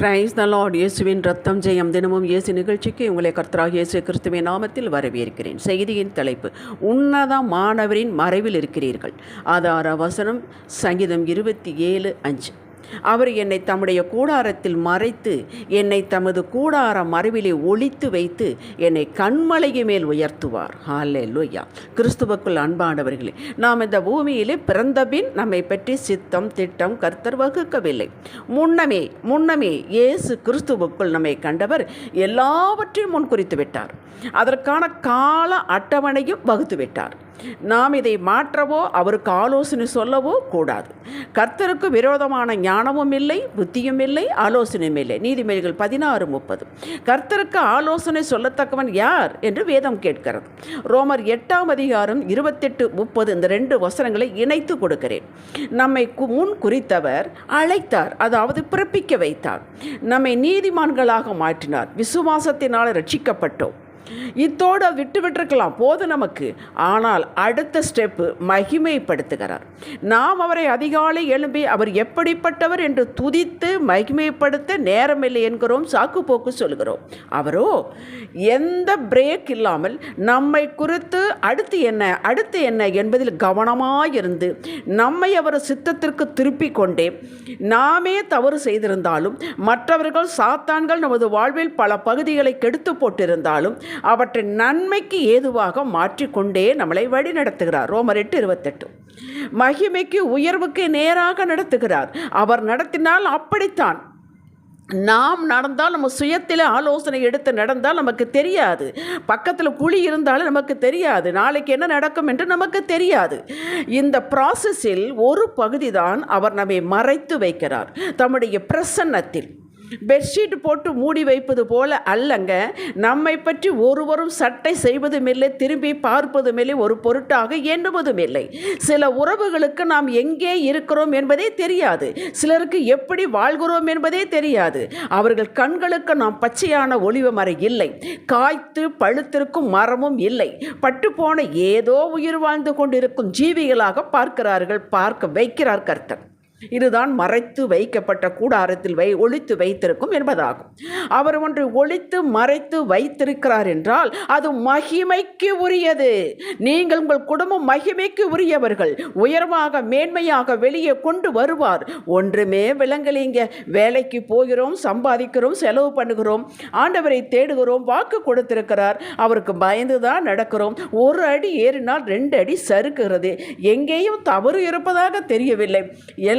Praise the Lord இயேசுவின் ரத்தம் ஜெயம் தினமும் இயேசு நிகழ்ச்சிக்கு உங்களை கர்த்தராக இயேசு கிறிஸ்துவின் நாமத்தில் வரவேற்கிறேன். செய்தியின் தலைப்பு உன்னத மாணவரின் மறைவில் இருக்கிறீர்கள். ஆதார வசனம் சங்கீதம் இருபத்தி ஏழு அஞ்சு. அவர் என்னை தம்முடைய கூடாரத்தில் மறைத்து என்னை தமது கூடார மறைவிலே ஒழித்து வைத்து என்னை கண்மலையை மேல் உயர்த்துவார். ஹாலே லோய்யா கிறிஸ்துவுக்குள் அன்பானவர்களே நாம் இந்த பூமியிலே பிறந்தபின் நம்மை பற்றி சித்தம் திட்டம் கர்த்தர் வகுக்கவில்லை. முன்னமே முன்னமே இயேசு கிறிஸ்துவுக்குள் நம்மை கண்டவர் எல்லாவற்றையும் முன்குறித்து விட்டார் அதற்கான கால அட்டவணையும் வகுத்து விட்டார் நாம் இதை மாற்றவோ அவருக்கு ஆலோசனை சொல்லவோ கூடாது. கர்த்தருக்கு விரோதமான ஞானமும் இல்லை புத்தியும் இல்லை ஆலோசனையும் இல்லை. நீதிமொழிகள் பதினாறு முப்பது. கர்த்தருக்கு ஆலோசனை சொல்லத்தக்கவன் யார் என்று வேதம் கேட்கிறது. ரோமர் எட்டாம் அதிகாரம் இருபத்தெட்டு முப்பது இந்த ரெண்டு வசனங்களை இணைத்து கொடுக்கிறேன். நம்மை முன் குறித்தவர் அழைத்தார் அதாவது பிறப்பிக்க வைத்தார். நம்மை நீதிமான்களாக மாற்றினார். விசுவாசத்தினால் ரட்சிக்கப்பட்டோம். இத்தோடு விட்டு விட்டுருக்கலாம். போது நமக்கு. ஆனால் அடுத்த ஸ்டெப்பு மகிமைப்படுத்துகிறார். நாம் அவரை அதிகாலை எழும்பி அவர் எப்படிப்பட்டவர் என்று துதித்து மகிமைப்படுத்த நேரமில்லை என்கிறோம் சாக்கு போக்கு சொல்கிறோம். அவரோ எந்த பிரேக் இல்லாமல் நம்மை குறித்து அடுத்து என்ன அடுத்து என்ன என்பதில் கவனமாயிருந்து நம்மை அவர் சித்தத்திற்கு திருப்பிக் கொண்டே நாமே தவறு செய்திருந்தாலும் மற்றவர்கள் சாத்தான்கள் நமது வாழ்வில் பல பகுதிகளை கெடுத்து போட்டிருந்தாலும் அவற்றின் நன்மைக்கு ஏதுவாக மாற்றிக்கொண்டே நம்மளை வழி நடத்துகிறார். ரோமர் எட்டு இருபத்தெட்டு. மகிமைக்கு உயர்வுக்கு நேராக நடத்துகிறார். அவர் நடத்தினால் அப்படித்தான். நாம் நடந்தால் நம்ம சுயத்தில் ஆலோசனை எடுத்து நடந்தால் நமக்கு தெரியாது. பக்கத்தில் குழி இருந்தாலும் நமக்கு தெரியாது. நாளைக்கு என்ன நடக்கும் என்று நமக்கு தெரியாது. இந்த ப்ராசஸில் ஒரு பகுதி தான் அவர் நம்மை மறைத்து வைக்கிறார். தம்முடைய பிரசன்னத்தில். பெட்ஷீட் போட்டு மூடி வைப்பது போல அல்லங்க. நம்மை பற்றி ஒருவரும் சட்டை செய்வதுமில்லை திரும்பி பார்ப்பதுமில்லை ஒரு பொருட்டாக எண்ணுவதுமில்லை. சில உறவுகளுக்கு நாம் எங்கே இருக்கிறோம் என்பதே தெரியாது. சிலருக்கு எப்படி வாழ்கிறோம் என்பதே தெரியாது. அவர்கள் கண்களுக்கு நாம் பச்சையான ஒளிவு மறை இல்லை. காய்த்து பழுத்திருக்கும் மரமும் இல்லை. பட்டுப்போன ஏதோ உயிர் வாழ்ந்து கொண்டிருக்கும் ஜீவிகளாக பார்க்கிறார்கள் பார்க்க வைக்கிறார் கர்த்தர். இதுதான் மறைத்து வைக்கப்பட்ட கூடாரத்தில் வை ஒழித்து வைத்திருக்கும் என்பதாகும். அவர் ஒன்று ஒழித்து மறைத்து வைத்திருக்கிறார் என்றால் அது மகிமைக்கு உரியது. நீங்கள் உங்கள் குடும்பம் மகிமைக்கு உரியவர்கள். உயர்வாக மேன்மையாக வெளியே கொண்டு வருவார். ஒன்றுமே விலங்கலிங்க. வேலைக்கு போகிறோம் சம்பாதிக்கிறோம் செலவு பண்ணுகிறோம். ஆண்டவரை தேடுகிறோம் வாக்கு கொடுத்திருக்கிறார். அவருக்கு பயந்து தான் நடக்கிறோம். ஒரு அடி ஏறினால் ரெண்டு அடி சறுக்குகிறது. எங்கேயும் தவறு இருப்பதாக தெரியவில்லை.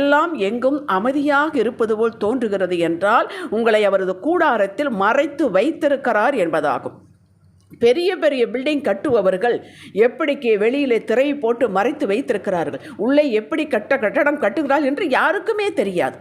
எங்கெல்லாம் எங்கும் அமைதியாக இருப்பது போல் தோன்றுகிறது என்றால் உங்களை அவரது கூடாரத்தில் மறைத்து வைத்திருக்கிறார் என்பதாகும். பெரிய பெரிய பில்டிங் கட்டுபவர்கள் எப்படிக்கு வெளியிலே திரை போட்டு மறைத்து வைத்திருக்கிறார்கள்? உள்ளே எப்படி கட்ட கட்டடம் கட்டுகிறார்கள் என்று யாருக்குமே தெரியாது.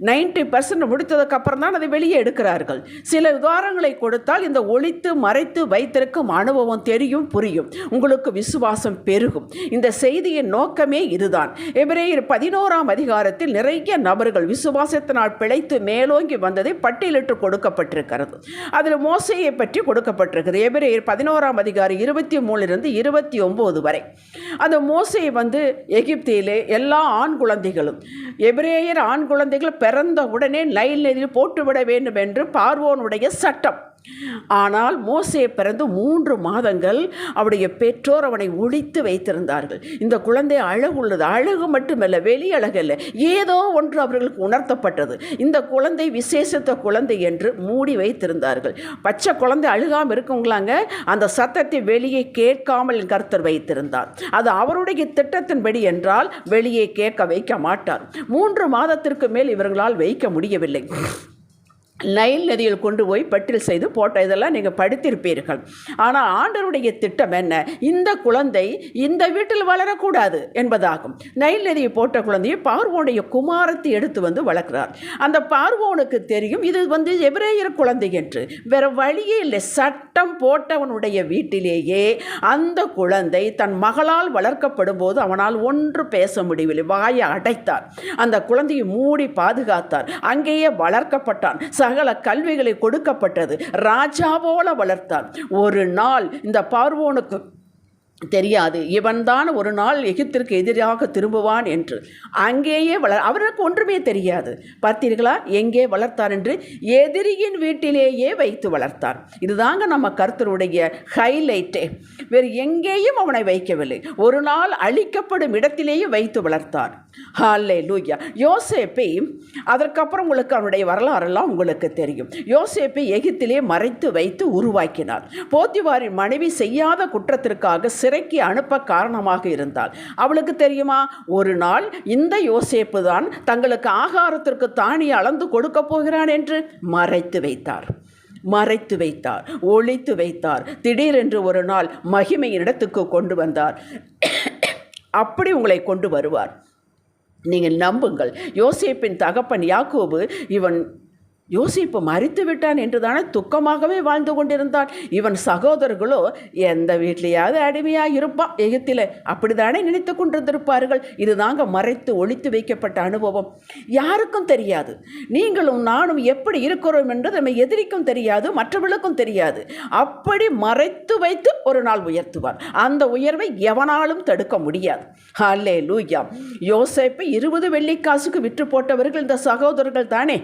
நைன்டி பர்சன்ட் முடித்ததுக்கப்புறம் தான் அதை வெளியே எடுக்கிறார்கள். சில உதாரணங்களை கொடுத்தால் இந்த ஒழித்து மறைத்து வைத்திருக்கும் அனுபவம் தெரியும் புரியும். உங்களுக்கு விசுவாசம் பெருகும். இந்த செய்தியின் நோக்கமே இதுதான். எபிரேயர் பதினோராம் அதிகாரத்தில் நிறைய நபர்கள் விசுவாசத்தினால் பிழைத்து மேலோங்கி வந்ததை பட்டியலிட்டு கொடுக்கப்பட்டிருக்கிறது. அதில் மோசையை பற்றி கொடுக்கப்பட்டிருக்கிறது எபிரேயர் பதினோராம் அதிகாரம் இருபத்தி மூணுலேருந்து இருபத்தி ஒம்பது வரை. அந்த மோசை வந்து எகிப்தியிலே எல்லா ஆண் குழந்தைகளும் எபிரேயர் ஆண் குழந்தைகள் பிறந்த உடனே லைன் எதிர் போட்டுவிட வேண்டும் என்று பார்வோனுடைய சட்டம். ஆனால் மோசே பிறந்து மூன்று மாதங்கள் அவருடைய பெற்றோர் அவனை ஒழித்து வைத்திருந்தார்கள். இந்த குழந்தை அழகு உள்ளது. அழகு மட்டுமல்ல வெளி அழகல்ல ஏதோ ஒன்று அவர்களுக்கு உணர்த்தப்பட்டது. இந்த குழந்தை விசேஷத்த குழந்தை என்று மூடி வைத்திருந்தார்கள். பச்சை குழந்தை அழுகாமல் இருக்குங்களாங்க. அந்த சத்தத்தை வெளியே கேட்காமல் கருத்தர் வைத்திருந்தார். அது அவருடைய திட்டத்தின்படி என்றால் வெளியே கேட்க வைக்க மாட்டார். மூன்று மாதத்திற்கு மேல் இவர்களால் வைக்க முடியவில்லை. நைல் நதியில் கொண்டு போய் பட்டில் செய்து போட்ட இதெல்லாம் நீங்கள் படித்திருப்பீர்கள். ஆனால் ஆண்டருடைய திட்டம் என்ன? இந்த குழந்தை இந்த வீட்டில் வளரக்கூடாது என்பதாகும். நைல் நதியை போட்ட குழந்தையை பார்வோனுடைய குமாரத்தை எடுத்து வந்து வளர்க்கிறார். அந்த பார்வோனுக்கு தெரியும் இது வந்து எபிரேயர் குழந்தை என்று. வேற வழியே இல்லை. சட்டம் போட்டவனுடைய வீட்டிலேயே அந்த குழந்தை தன் மகளால் வளர்க்கப்படும் போது அவனால் ஒன்று பேச முடியவில்லை. வாயை அடைத்தார். அந்த குழந்தையை மூடி பாதுகாத்தார். அங்கேயே வளர்க்கப்பட்டான். சகல கல்விகளை கொடுக்கப்பட்டது. ராஜா போல வளர்த்தார் ஒரு நாள் இந்த பார்வோனுக்கு தெரியாது. இவன்தான் ஒரு நாள் எகிப்திற்கு எதிராக திரும்புவான் என்று. அங்கேயே வளர் அவருக்கு ஒன்றுமே தெரியாது. பார்த்தீர்களா? எங்கே வளர்த்தார் என்று எதிரியின் வீட்டிலேயே வைத்து வளர்த்தார். இதுதாங்க நம்ம கருத்தருடைய ஹைலைட்டே. வேறு எங்கேயும் அவனை வைக்கவில்லை. ஒரு நாள் அழிக்கப்படும் இடத்திலேயே வைத்து வளர்த்தார். ஹாலே லூயா யோசேப்பை அதற்கப்புறம் உங்களுக்கு அவனுடைய வரலாறெல்லாம் உங்களுக்கு தெரியும். யோசேப்பை எகிப்திலே மறைத்து வைத்து உருவாக்கினார். போத்திவாரின் மனைவி செய்யாத குற்றத்திற்காக சிறைக்கு அனுப்ப காரணமாக இருந்தால் அவளுக்கு தெரியுமா? ஒரு நாள் இந்த யோசேப்பு தான் தங்களுக்கு ஆகாரத்திற்கு தானி அளந்து கொடுக்க போகிறான் என்று மறைத்து வைத்தார். மறைத்து வைத்தார். ஒழித்து வைத்தார். திடீரென்று ஒரு நாள் மகிமையின் இடத்துக்கு கொண்டு வந்தார். அப்படி உங்களை கொண்டு வருவார். நீங்கள் நம்புங்கள். யோசேப்பின் தகப்பன் யாக்கோபு இவன் யோசிப்பு மறித்து விட்டான் என்று தானே துக்கமாகவே வாழ்ந்து கொண்டிருந்தான். இவன் சகோதரர்களோ எந்த வீட்லேயாவது அடிமையாக இருப்பான். எகத்தில் அப்படிதானே நினைத்து கொண்டிருந்திருப்பார்கள். இதுதாங்க மறைத்து ஒழித்து வைக்கப்பட்ட அனுபவம். யாருக்கும் தெரியாது. நீங்களும் நானும் எப்படி இருக்கிறோம் என்று நம்ம எதிரிக்கும் தெரியாது மற்றவர்களுக்கும் தெரியாது. அப்படி மறைத்து வைத்து ஒரு நாள் உயர்த்துவார் அந்த உயர்வை எவனாலும் தடுக்க முடியாது. ஹாலே லூயா யோசேப்பை இருபது வெள்ளிக்காசுக்கு விற்று போட்டவர்கள் இந்த சகோதரர்கள் தானே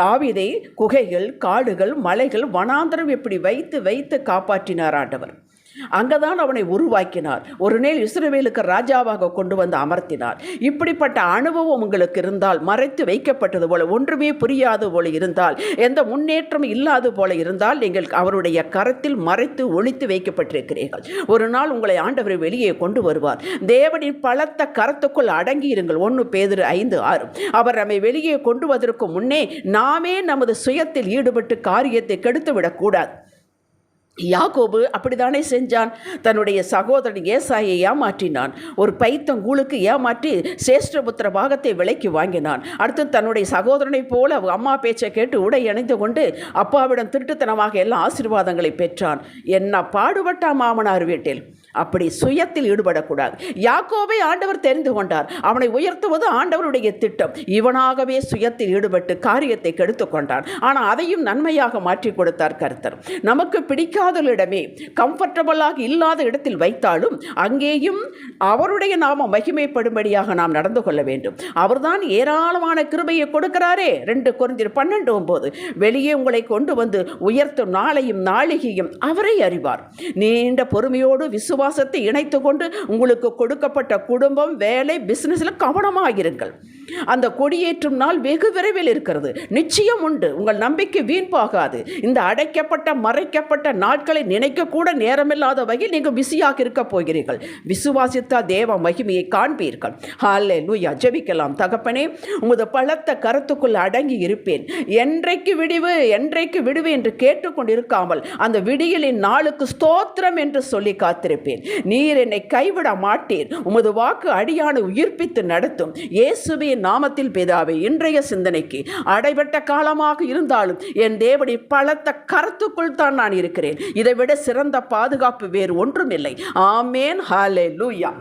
தாவிதை குகைகள் காடுகள் மலைகள் வனாந்தரம் இப்படி வைத்து வைத்து காப்பாற்றினார் ஆண்டவர். அங்கதான் அவனை உருவாக்கினார். ஒரு நேர் இஸ்ரவேலுக்கு ராஜாவாக கொண்டு வந்து அமர்த்தினார். இப்படிப்பட்ட அனுபவம் உங்களுக்கு இருந்தால் மறைத்து வைக்கப்பட்டது போல ஒன்றுமே புரியாது போல இருந்தால் எந்த முன்னேற்றம் இல்லாது போல இருந்தால் நீங்கள் அவருடைய கரத்தில் மறைத்து ஒழித்து வைக்கப்பட்டிருக்கிறீர்கள். ஒரு நாள் உங்களை ஆண்டவர் வெளியே கொண்டு வருவார். தேவனின் பலத்த கரத்துக்குள் அடங்கி இருங்கள் ஒன்று பேதிரு ஐந்து ஆறு. அவர் நம்மை வெளியே கொண்டு வருவதற்கு முன்னே நாமே நமது சுயத்தில் ஈடுபட்டு காரியத்தை கெடுத்து விடக்கூடாது யாக்கோபு அப்படித்தானே செஞ்சான்? தன்னுடைய சகோதரன் ஏசாயை ஏமாற்றினான். ஒரு பைத்தங்கூழுக்கு ஏமாற்றி சேஷ்டபுத்திர பாகத்தை விலைக்கு வாங்கினான். அடுத்து தன்னுடைய சகோதரனைப் போல அம்மா பேச்சை கேட்டு உடை அணிந்து கொண்டு அப்பாவிடம் திருட்டுத்தனமாக எல்லா ஆசீர்வாதங்களை பெற்றான். என்ன பாடுபட்டா மாமனார் வீட்டில்? அப்படி சுயத்தில் ஈடுபடக்கூடாது. யாக்கோவை ஆண்டவர் தெரிந்து கொண்டார். அவனை உயர்த்துவது ஆண்டவருடைய திட்டம். இவனாகவே சுயத்தில் ஈடுபட்டு காரியத்தை கெடுத்து கொண்டான். ஆனால் அதையும் நன்மையாக மாற்றி கொடுத்தார் கருத்தர். நமக்கு பிடிக்காதவர்களிடமே கம்ஃபர்டபுளாக இல்லாத இடத்தில் வைத்தாலும் அங்கேயும் அவருடைய நாம மகிமைப்படும்படியாக நாம் நடந்து கொள்ள வேண்டும். அவர்தான் ஏராளமான கிருபையை கொடுக்கிறாரே. ரெண்டு குறைஞ்சிரு பன்னெண்டு ஒன்பது வெளியே உங்களை கொண்டு வந்து உயர்த்தும் நாளையும் நாளிகையும் அவரை அறிவார். நீண்ட பொறுமையோடு விசுவாசத்தை இணைத்து கொண்டு உங்களுக்கு கொடுக்கப்பட்ட குடும்பம் வேலை பிஸ்னஸில் கவனமாக இருங்கள் அந்த கொடியேற்றும் நாள் வெகு விரைவில் இருக்கிறது. நிச்சயம் உண்டு. உங்கள் நம்பிக்கை வீண் போகாது இந்த அடைக்கப்பட்ட மறைக்கப்பட்ட நாட்களை நினைக்கக்கூட நேரமில்லாத வகையில் நீங்கள் பிஸியாக இருக்க போகிறீர்கள். விசுவாசித்தா தேவ மகிமையை காண்பீர்கள். ஹாலே லூயா ஜெபிக்கலாம். தகப்பனே உமது பலத்த கருத்துக்குள் அடங்கி இருப்பேன். என்றைக்கு விடிவு என்றைக்கு விடுவு என்று கேட்டுக்கொண்டிருக்காமல் அந்த விடியலின் நாளுக்கு ஸ்தோத்திரம் என்று சொல்லி காத்திருப்பேன். நீர் என்னை கைவிட மாட்டீர். உமது வாக்கு அடியான உயிர்ப்பித்து நடத்தும். இயேசுவின் நாமத்தில் பிதாவே இன்றைய சிந்தனைக்கு அடைபட்ட காலமாக இருந்தாலும் என் தேவடி பலத்த கருத்துக்குள் தான் நான் இருக்கிறேன். இதைவிட சிறந்த பாதுகாப்பு வேறு ஒன்றுமில்லை. ஆமேன். ஹாலே லூயா